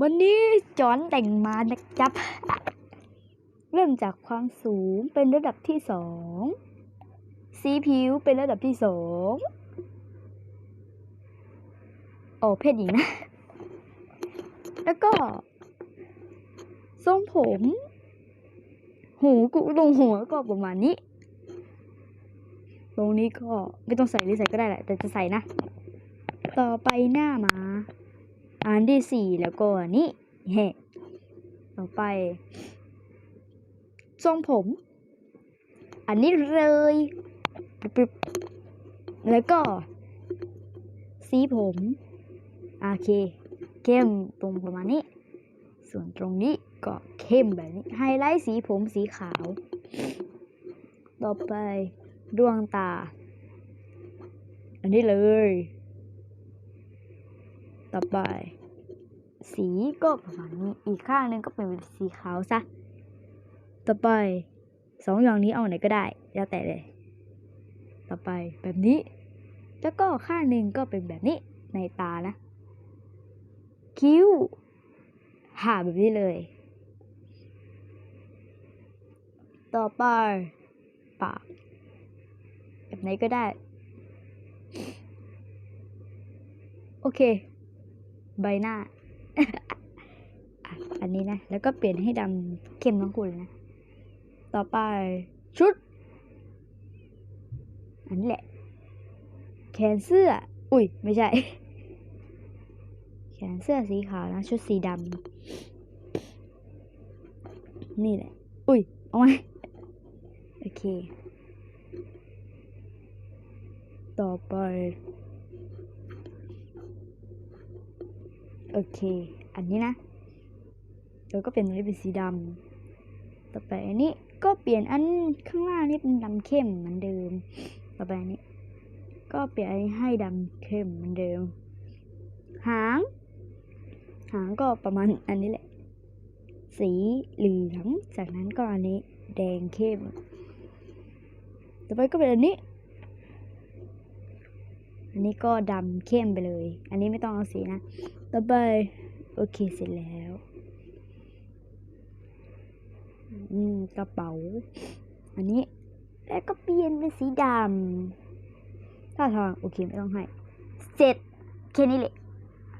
วันนี้จอนแต่งมานะครับ เริ่มจากความสูงเป็นระดับที่สองสีผิวเป็นระดับที่สองโอ้เพศหญิงนะ แล้วก็ ทรงผม หูกุตรงหัวก็ประมาณนี้ ตรงนี้ก็ไม่ต้องใส่หรือใส่ก็ได้แหละ แต่จะใส่นะ ต่อไปหน้ามา อันที่สี่แล้วก็อันนี้เฮ้ต่อไป ทรงผม อันนี้เลย แล้วก็ สีผมโอเค เข้มตรงประมาณนี้ ส่วนตรงนี้ก็เข้มแบบนี้ ไฮไลท์สีผมสีขาว ต่อไปดวงตา อันนี้เลย ต่อไป สีก็ประมาณนี้ อีกข้างหนึงก็เป็นสีขาวซะ ต่อไปสองอย่างนี้เอาไหนก็ได้ แล้วแต่เลย ต่อไปแบบนี้ แล้วก็ข้างหนึ่งก็เป็นแบบนี้ในตานะ คิ้วหาแบบนี้เลย ต่อไปปาก แบบไหนก็ได้ โอเค ใบหน้า อันนี้นะ แล้วก็เปลี่ยนให้ดำเข้มทั้งคู่เลยนะ ต่อไปชุด อันนี้แหละ แขนเสื้อ อุ้ย ไม่ใช่ แขนเสื้อสีขาวนะ ชุดสีดำ นี่แหละ อุ้ยเอาไหมโอเค ต่อไป โอเค อันนี้นะแล้วก็เปลี่ยนตรงนี้เป็นสีดำต่อไปอันนี้ก็เปลี่ยนอันข้างล่างนี่เป็นดำเข้มเหมือนเดิม ต่อไปอันนี้ ก็เปลี่ยนให้ดำเข้มเหมือนเดิม หาง หางก็ประมาณอันนี้แหละ สีเหลือง จากนั้นก็อันนี้แดงเข้ม ต่อไปก็เป็นอันนี้ อันนี้ก็ดำเข้มไปเลย อันนี้ไม่ต้องเอาสีนะ ต่อไป โอเคเสร็จแล้วอืมกระเป๋า อันนี้ แล้วก็เปลี่ยนเป็นสีดำถ้าทางโอเคไม่ต้องให้ เสร็จแค่นี้แหละ